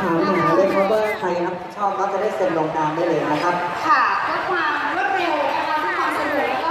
ถามหาเลยครับว่าใครรับชอบก็จะได้เซ็นลงนามได้เลยนะครับ ค่ะเพื่อความรวดเร็วนะคะเพื่อความสะดวกแล้วก็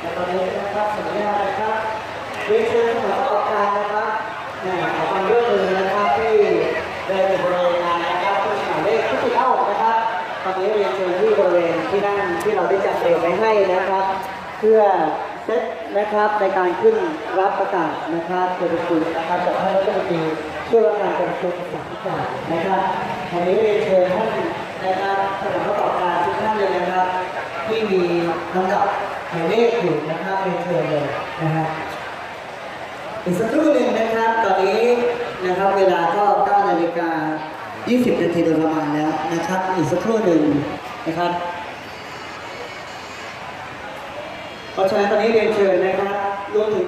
ในตอนนี้นะครับสมัยนานะครับเรียนเชิญสำหรับประการนะครับนะขอความร่วมมือนะครับที่เดินบริเานนะครับผู้สมัคเลขที่เข้านะครับตอนนี้เรียนเชิญที่บริเวณที่นั่งที่เราได้จัดเตรียมไว้ให้นะครับ เพื่อเซตนะครับในการขึ้นรับประกาศนะครับเพื่อคุณนะครับจากท่านรัฐมนตรีช่วยว่าการกระทรวงศึกษาธิการนะครับวันนี้เรียนเชิญท่านนะครับสำหรับประกอการทุกท่านเลยนะครับ ที่มีลำดับ หมายเลขอยู่นะครับเรียนเชิญเลยนะครับอีกสักครู่หนึ่งนะครับ ตอนนี้นะครับ เวลาก็9นาฬิกา 20 นาทีโดยประมาณแล้วนะครับ อีกสักครู่หนึ่งนะครับ เพราะฉะนั้นตอนนี้เรียนเชิญนะครับรวมถึง